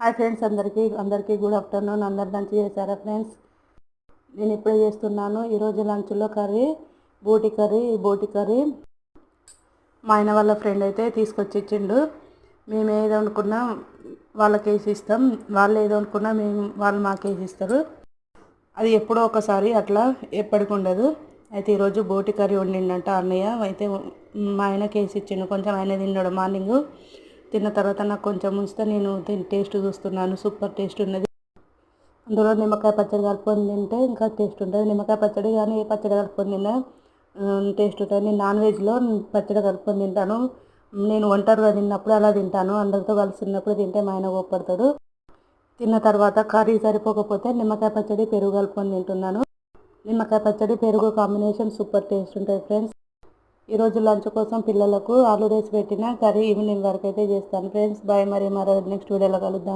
Hi friends అందరికీ అందరికీ good afternoon అందరు లంచ్ చేశారా ఫ్రెండ్స్? నేను ఇప్పుడే చేస్తున్నాను. ఈరోజు లంచ్లో కర్రీ బోటి కర్రీ బోటి కర్రీ. మా ఆయన వాళ్ళ ఫ్రెండ్ అయితే తీసుకొచ్చి ఇచ్చిండు. మేము ఏది అనుకున్నా వాళ్ళకి వేసి ఇస్తాం. వాళ్ళు ఏది అనుకున్నా మేము వాళ్ళు మాకు వేసి ఇస్తారు. అది ఎప్పుడో ఒకసారి అట్లా ఎప్పటికి ఉండదు. అయితే ఈరోజు బోటి కర్రీ వండిండంట అన్నయ్య. అయితే మా ఆయనకి వేసి ఇచ్చిండు. కొంచెం ఆయన తిన్నాడు మార్నింగ్. తిన్న తర్వాత నాకు కొంచెం ఉంచితే నేను దీని టేస్ట్ చూస్తున్నాను సూపర్ టేస్ట్ ఉన్నది. అందులో నిమ్మకాయ పచ్చడి కలుపుకొని తింటే ఇంకా టేస్ట్ ఉంటుంది. నిమ్మకాయ పచ్చడి కానీ ఏ పచ్చడి కలుపుకొని తిన్నా టేస్ట్ ఉంటుంది. నేను నాన్ వెజ్లో పచ్చడి కలుపుకొని తింటాను. నేను ఒంటరిగా తిన్నప్పుడు అలా తింటాను. అందరితో కలిసి తిన్నప్పుడు తింటే మా ఆయన కోప్పడతాడు. తిన్న తర్వాత కర్రీ సరిపోకపోతే నిమ్మకాయ పచ్చడి పెరుగు కలుపుకొని తింటున్నాను. నిమ్మకాయ పచ్చడి పెరుగు కాంబినేషన్ సూపర్ టేస్ట్ ఉంటుంది ఫ్రెండ్స్. ఈరోజు లంచ్ కోసం పిల్లలకు ఆలు రైస్ పెట్టిన కర్రీ ఈవినింగ్ వరకు అయితే చేస్తాను. ఫ్రెండ్స్ బాయ్ మరి మరో నెక్స్ట్ వీడియోలో కలుద్దాం.